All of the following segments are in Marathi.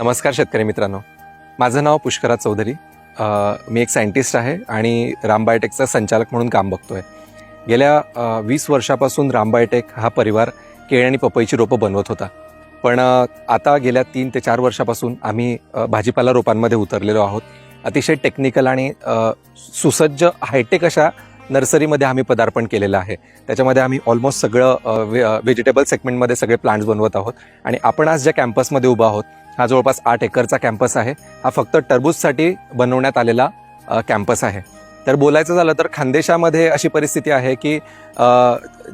नमस्कार शेतकरी मित्रांनो. माझं नाव पुष्कराज चौधरी. मी एक सायंटिस्ट आहे आणि रामबायोटेकचा संचालक म्हणून काम बघतोय. गेल्या वीस वर्षापासून रामबायोटेक हा परिवार केळी आणि पपईची रोपं बनवत होता. पण आता गेल्या तीन ते चार वर्षापासून आम्ही भाजीपाला रोपांमध्ये उतरलेलो आहोत. अतिशय टेक्निकल आणि सुसज्ज हायटेक अशा नर्सरीमध्ये आम्ही पदार्पण केलेलं आहे. त्याच्यामध्ये आम्ही ऑलमोस्ट सगळं व्हेजिटेबल सेगमेंटमध्ये सगळे प्लांट्स बनवत आहोत. आणि आपण आज ज्या कॅम्पसमध्ये उभा आहोत हा जवळपास आठ एकरचा कॅम्पस आहे. हा फक्त टरबूजसाठी बनवण्यात आलेला कॅम्पस आहे. तर बोलायचं झालं तर खानदेशामध्ये अशी परिस्थिती आहे की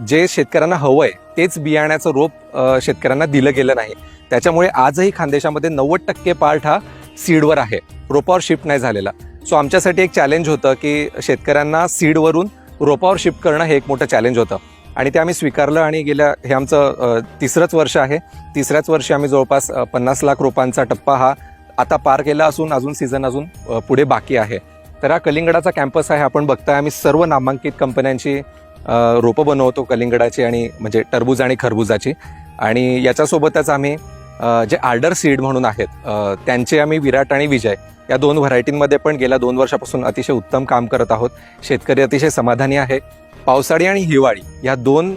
जे शेतकऱ्यांना हवं आहे तेच बियाण्याचं रोप शेतकऱ्यांना दिलं गेलं नाही. त्याच्यामुळे आजही खानदेशामध्ये नव्वद टक्के पार्ट हा सीडवर आहे. रोपावर शिफ्ट नाही झालेला. सो आमच्यासाठी एक चॅलेंज होतं की शेतकऱ्यांना सीडवरून रोपावर शिफ्ट करणं हे एक मोठं चॅलेंज होतं. आणि ते आम्ही स्वीकारलं आणि गेल्या हे आमचं तिसरंच वर्ष आहे. तिसऱ्याच वर्षी आम्ही जवळपास पन्नास लाख रोपांचा टप्पा हा आता पार केला असून अजून सीझन अजून पुढे बाकी आहे. तर हा कलिंगडाचा कॅम्पस आहे आपण बघताय आम्ही सर्व नामांकित कंपन्यांची रोपं बनवतो कलिंगडाची आणि म्हणजे टरबूज आणि खरबुजाची. आणि याच्यासोबतच आम्ही जे आर्डर सीड म्हणून आहेत त्यांचे आम्ही विराट आणि विजय या दोन व्हरायटींमध्ये पण गेल्या दोन वर्षापासून अतिशय उत्तम काम करत आहोत. शेतकरी अतिशय समाधानी आहे. पावसाळी आणि हिवाळी या दोन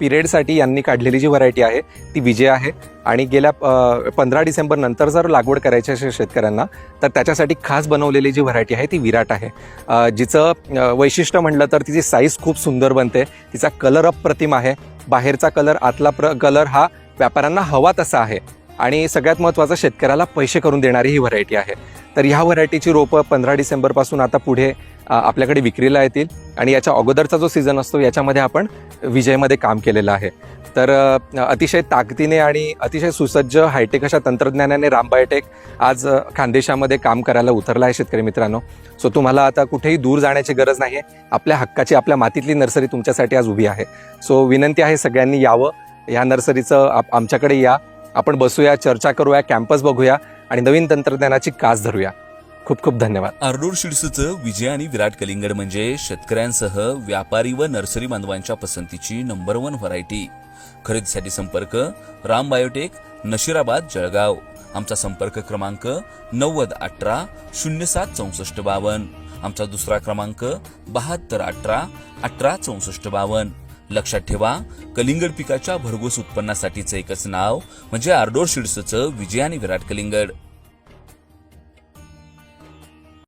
पिरियडसाठी यांनी काढलेली जी व्हरायटी आहे ती विजय आहे. आणि गेल्या पंधरा डिसेंबर नंतर जर लागवड करायची असेल शेतकऱ्यांना तर त्याच्यासाठी खास बनवलेली जी व्हरायटी आहे ती विराट आहे. जिचं वैशिष्ट्य म्हटलं तर तिची साईज खूप सुंदर बनते. तिचा कलर अप्रतिम आहे. बाहेरचा कलर आतला प्र कलर हा व्यापाऱ्यांना हवा तसा आहे. आणि सगळ्यात महत्त्वाचं शेतकऱ्याला पैसे करून देणारी ही व्हरायटी आहे. तर ह्या व्हरायटीची रोपं पंधरा डिसेंबरपासून आता पुढे आपल्याकडे विक्रीला येतील. आणि याच्या अगोदरचा जो सीझन असतो याच्यामध्ये आपण विजयमध्ये काम केलेलं आहे. तर अतिशय ताकदीने आणि अतिशय सुसज्ज हायटेक अशा तंत्रज्ञानाने रामबायोटेक आज खानदेशामध्ये काम करायला उतरला आहे शेतकरी मित्रांनो. सो तुम्हाला आता कुठेही दूर जाण्याची गरज नाही आहे. आपल्या हक्काची आपल्या मातीतली नर्सरी तुमच्यासाठी आज उभी आहे. सो विनंती आहे सगळ्यांनी यावं. ह्या नर्सरीचं आप- आमच्याकडे या. आपण बसूया चर्चा करूया कॅम्पस बघूया. आणि नवीन तंत्रज्ञानाची कास धरूया. खूप खूप धन्यवाद. आरडोर शिडसूचं विजय आणि विराट कलिंगड म्हणजे शेतकऱ्यांसह व्यापारी व नर्सरी बांधवांच्या पसंतीची नंबर वन व्हरायटी. खरेदीसाठी संपर्क राम बायोटेक नशिराबाद जळगाव. आमचा संपर्क क्रमांक नव्वद अठरा शून्य सात चौसष्ट बावन्न आमचा दुसरा क्रमांक बहात्तर अठरा अठरा चौसष्ट बावन्न लक्षात ठेवा कलिंगड पिकाच्या भरघोस उत्पन्नासाठीचं एकच नाव म्हणजे आर्डोर शिडसूचं विजय आणि विराट कलिंगड.